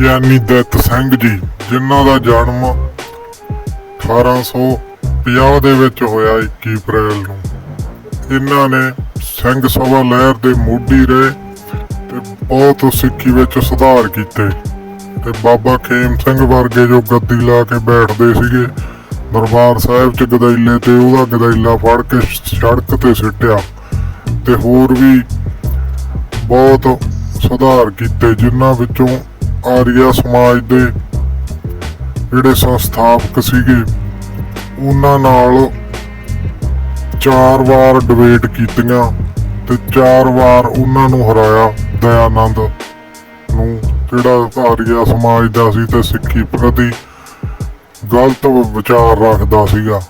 ਗਿਆਨੀ ਦਿੱਤ ਸਿੰਘ ਜੀ, ਜਿਨ੍ਹਾਂ ਦਾ ਜਨਮ 1850 ਦੇ ਵਿੱਚ ਹੋਇਆ 21 ਅਪ੍ਰੈਲ ਨੂੰ। ਇਹਨਾਂ ਨੇ ਸਿੰਘ ਸਭਾ ਲਹਿਰ ਦੇ ਮੋਢੀ ਰਹੇ ਤੇ ਬਹੁਤ ਸਿੱਖੀ ਵਿੱਚ ਸੁਧਾਰ ਕੀਤੇ। ਤੇ ਬਾਬਾ ਖੇਮ ਸਿੰਘ ਵਰਗੇ ਜੋ ਗੱਦੀ ਲਾ ਕੇ ਬੈਠਦੇ ਸੀਗੇ, ਦਰਬਾਰ ਸਾਹਿਬ ਚ ਗਦੈਲੇ ਤੇ ਉਹਦਾ ਗਦੈਲਾ ਫੜ ਕੇ ਸੜਕ ਤੇ ਸਿੱਟਿਆ ਤੇ ਹੋਰ ਵੀ ਬਹੁਤ ਸੁਧਾਰ ਕੀਤੇ, ਜਿਨ੍ਹਾਂ ਵਿੱਚੋਂ ਆਰੀਆ ਸਮਾਜ ਦੇ ਜਿਹੜੇ ਸੰਸਥਾਪਕ ਸੀਗੇ, ਉਹਨਾਂ ਨਾਲ ਚਾਰ ਵਾਰ ਡਿਬੇਟ ਕੀਤੀਆਂ ਤੇ ਚਾਰ ਵਾਰ ਉਹਨਾਂ ਨੂੰ ਹਰਾਇਆ ਦਇਆਨੰਦ ਨੂੰ, ਜਿਹੜਾ ਆਰੀਆ ਸਮਾਜ ਦਾ ਸੀ ਤੇ ਸਿੱਖੀ ਪ੍ਰਤੀ ਗਲਤ ਵਿਚਾਰ ਰੱਖਦਾ ਸੀਗਾ।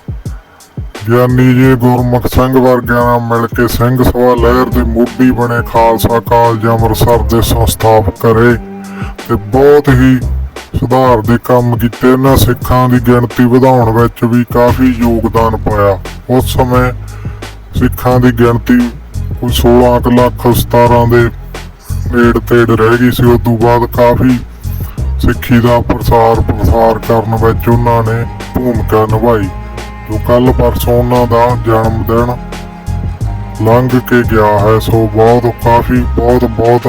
ਗਿਆਨੀ ਜੀ ਗੁਰਮੁਖ ਸਿੰਘ ਵਰਗਿਆਂ ਨਾਲ ਮਿਲ ਕੇ ਸਿੰਘ ਸਭਾ ਲਹਿਰ ਦੇ ਮੋਢੀ ਬਣੇ ਖਾਲਸਾ ਕਾਲਜ ਅੰਮ੍ਰਿਤਸਰ ਦੇ ਸੰਸਥਾਪਕ ਕਰੇ ਤੇ ਬਹੁਤ ਹੀ ਸੁਧਾਰ ਦੇ ਕੰਮ ਕੀਤੇ ਇਹਨਾਂ ਸਿੱਖਾਂ ਦੀ ਗਿਣਤੀ ਵਧਾਉਣ ਵਿੱਚ ਵੀ ਕਾਫੀ ਯੋਗਦਾਨ ਪਾਇਆ। ਉਸ ਸਮੇਂ ਸਿੱਖਾਂ ਦੀ ਗਿਣਤੀ ਕੋਈ 16 ਕੁ ਲੱਖ 17 ਦੇ ਨੇੜ ਤੇੜ ਰਹਿ ਗਈ ਸੀ। ਉਸ ਤੋਂ ਬਾਅਦ ਕਾਫੀ ਸਿੱਖੀ ਦਾ ਪ੍ਰਸਾਰ ਪ੍ਰਸਾਰ ਕਰਨ ਵਿੱਚ ਉਹਨਾਂ ਨੇ ਭੂਮਿਕਾ ਨਿਭਾਈ, ਜੋ ਕੱਲ ਪਰਸੋਂ ਉਹਨਾਂ ਦਾ ਜਨਮ ਦਿਨ ਲੰਘ ਕੇ ਗਿਆ ਹੈ। ਸੋ ਬਹੁਤ, ਕਾਫੀ ਬਹੁਤ ਬਹੁਤ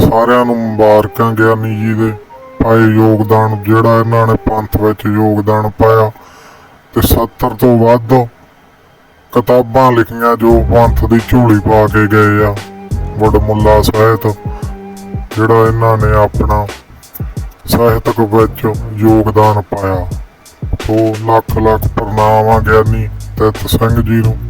ਸਾਰਿਆਂ ਨੂੰ ਮੁਬਾਰਕਾਂ ਗਿਆਨੀ ਜੀ ਦੇ। ਪਾਏ ਯੋਗਦਾਨ ਜਿਹੜਾ ਇਹਨਾਂ ਨੇ ਪੰਥ ਵਿੱਚ ਯੋਗਦਾਨ ਪਾਇਆ। ਤੇ 70 ਤੋਂ ਵੱਧ ਕਿਤਾਬਾਂ ਲਿਖੀਆਂ ਜੋ ਪੰਥ ਦੀ ਝੋਲੀ ਪਾ ਕੇ ਗਏ ਆ। ਵਡਮੁੱਲਾ ਸਾਹਿਤ, ਜਿਹੜਾ ਇਹਨਾਂ ਨੇ ਆਪਣਾ ਸਾਹਿਤਕ ਵਿੱਚ ਯੋਗਦਾਨ ਪਾਇਆ। ਸੋ ਲੱਖ ਲੱਖ ਪ੍ਰਣਾਮ ਆ ਗਿਆਨੀ ਤੇ ਸਿੰਘ ਜੀ ਨੂੰ।